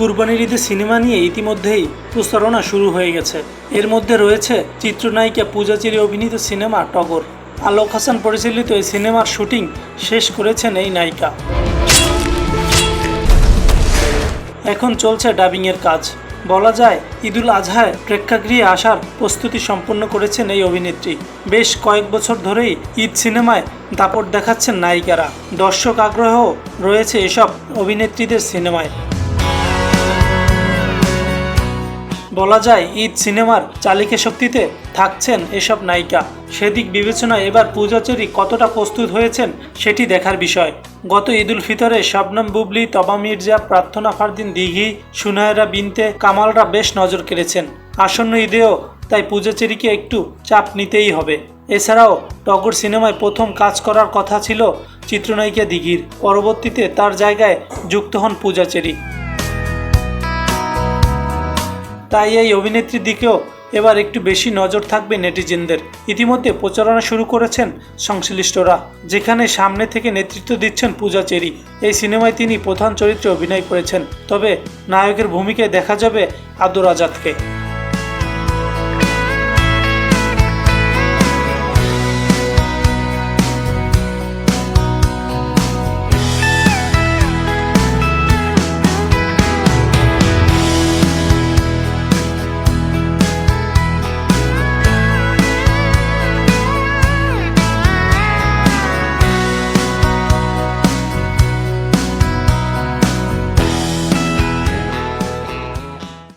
কুরবানির ঈদে সিনেমা নিয়ে ইতিমধ্যেই প্রচারণা শুরু হয়ে গেছে। এর মধ্যে রয়েছে চিত্রনায়িকা পূজাচিরি অভিনীত সিনেমা টগর। আলোক হাসান পরিচালিত এই সিনেমার শুটিং শেষ করেছেন এই নায়িকা। এখন চলছে ডাবিংয়ের কাজ। বলা যায়, ঈদুল আজহায় প্রেক্ষাগৃহে আসার প্রস্তুতি সম্পন্ন করেছেন এই অভিনেত্রী। বেশ কয়েক বছর ধরেই ঈদ সিনেমায় দাপট দেখাচ্ছেন নায়িকারা। দর্শক আগ্রহ রয়েছে এসব অভিনেত্রীদের সিনেমায়। বলা যায়, ঈদ সিনেমার চালিকা শক্তিতে থাকছেন এসব নায়িকা। সেদিক বিবেচনায় এবার পূজাচেরি কতটা প্রস্তুত হয়েছেন সেটি দেখার বিষয়। গত ঈদুল ফিতরে শবনম বুবলি, তবা মির্জা, প্রার্থনা ফারদিন দিঘি, সুনায়রা বিনতে, কামালরা বেশ নজর কেড়েছেন। আসন্ন ঈদেও তাই পূজাচেরিকে একটু চাপ নিতেই হবে। এছাড়াও টগর সিনেমায় প্রথম কাজ করার কথা ছিল চিত্রনায়িকা দিঘির। পরবর্তীতে তার জায়গায় যুক্ত হন পূজাচেরি তাই এই অভিনেত্রীর দিকেও এবার একটু বেশি নজর থাকবে নেটিজেনদের। ইতিমধ্যে প্রচারণা শুরু করেছেন সংশ্লিষ্টরা, যেখানে সামনে থেকে নেতৃত্ব দিচ্ছেন পূজা চেরি। এই সিনেমায় তিনি প্রধান চরিত্রে অভিনয় করেছেন, তবে নায়কের ভূমিকায় দেখা যাবে আদর আজাদকে।